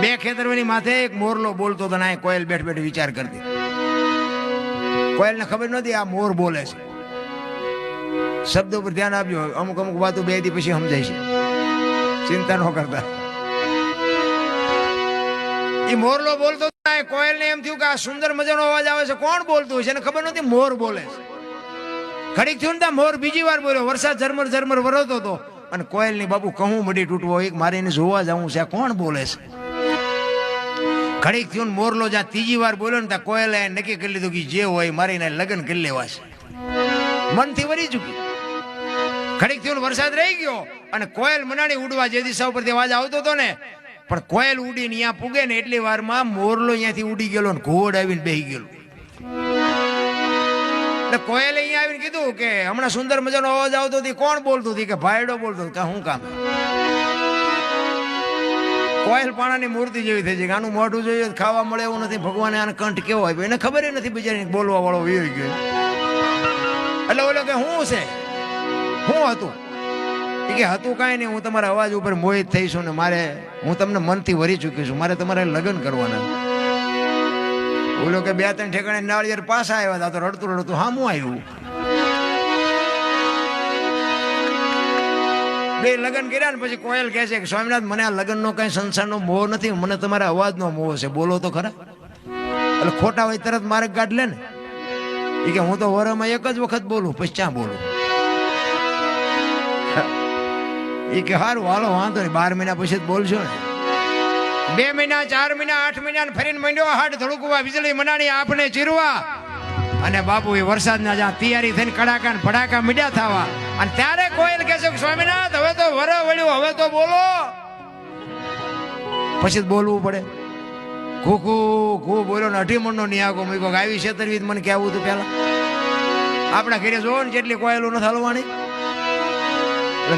બે ખેતરવાની માથે એક મોરલો બોલતો હતો ના કોયલ બેઠ બેઠ વિચાર કરતી. કોયલને ખબર નથી આ મોર બોલે છે. શબ્દો પર ધ્યાન આપજો. અમુક અમુક વાતો બે દી પછી સમજાય છે. ચિંતા ન કરતા. એ મોરલો બોલતો હતો ને, એમ થયું કે આ સુંદર મજાનો અવાજ આવે છે. કોણ બોલતું છે? એને ખબર નથી મોર બોલે છે. ઘડીક થયું ને મોર બીજી વાર બોલ્યો. વરસાદ ઝરમર ઝરમર વરસતો હતો. અને કોયલની બાપુ કહું મડી તૂટવો એક મારે એને જોવા જવું છે. આ કોણ બોલે છે? ઘડીક થયું મોરલો જ્યાં ત્રીજી વાર બોલ્યો ને ત્યાં કોયલે નક્કી કરી લીધું કે જે હોય મારીને લગ્ન કરી લેવા છે મનથી વરી ચૂકી. ઘડીક થયું વરસાદ રહી ગયો અને કોયલ મનાણી ઉડવા જે દિશા ઉપરથી અવાજ આવતો હતો ને, પણ કોયલ ઉડીને અહીંયા પૂગે ને એટલી વારમાં મોરલો અહીંયાથી ઉડી ગયેલો ને ઘોડ આવીને બેહી ગયેલો. એટલે કોયલે અહીંયા આવીને કીધું કે હમણાં સુંદર મજાનો અવાજ આવતો હતી કોણ બોલતું હતી? કે ભાઈડો બોલતો કે શું કામ? કોયલ પાણાની મૂર્તિ જેવી થઈ છે આનું મોઢું જોઈએ ખાવા મળે એવું નથી. ભગવાને આને કંઠ કેવો આપ્યો? એને ખબર નથી બિચારી બોલવા વાળો વીઈ ગયો. એટલે ઓલો કે હું છે? હું હતું? કે હતું કાંઈ નહીં, હું તમારા અવાજ ઉપર મોહિત થઈશું ને મારે, હું તમને મનથી વરી ચૂકી છું. મારે તમારે લગ્ન કરવાના. ઓલો કે બે ત્રણ ઠેકાણે નાળિયેર પાછા આવ્યા હતા, તો રડતું રડતું હામું આવ્યું. બે લગ્ન કર્યા ને પછી કોયલ કહે છે કે, સ્વામિનાથ, મને આ લગ્નનો કઈ સંસારનો મોહ નથી, મને તમારા અવાજનો મોહ છે. બોલો તો ખરા. એટલે ખોટા હોય તરત માર્ગ ગાઢ લે ને. એ કે, હું તો વરમાં એક જ વખત બોલું, પછી ક્યાં બોલું? એ કે, હારું, હાલો, વાંધો નહીં, બાર મહિના પછી જ બોલશો ને. બે મહિના, ચાર મહિના, આઠ મહિના ફરીને મંડ્યો, હાડ ધડુકવા, વીજળી, મનાણી આપણે ચીરવા. અને બાપુ એ વરસાદના જ્યાં તૈયારી થઈને કડાકા ને ભડાકા મીડ્યા થવા. અને ત્યારે કોયલ કહે છે સ્વામિનાથ, હવે તો વર વળ્યું, હવે તો બોલો. પછી બોલવું પડે. ખોખું ખું બોલ્યો ને અઢી મણનો નિયાગો મૂક્યો આવી છેતરવી મને કહેવું હતું પહેલા. આપણા ઘરે જોવો ને જેટલી કોયલું નથી હલવાની.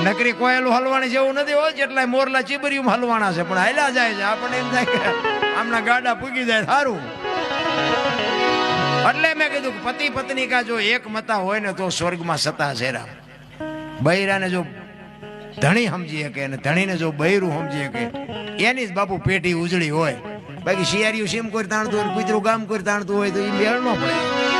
નકરી કોયલું હલવાની જેવું નથી હોય જેટલા મોરલા ચીબરિયું હલવાના છે. પણ હાલ્યા જાય છે. આપણને એમ થાય કે, આમના ગાડા પૂગી જાય સારું એટલે મેં કીધું કે પતિ પત્ની કા જો એક મતા હોય ને તો સ્વર્ગમાં સતા શેરા. બૈરાને જો ધણી સમજી શકે અને ધણીને જો બૈરું સમજી શકે, એની જ બાપુ પેટી ઉજળી હોય. બાકી શિયાળીયું સીમ કોઈ તાણતું હોય કૂતરું ગામ કોઈ તાણતું હોય તો એ બેળ ન પડે.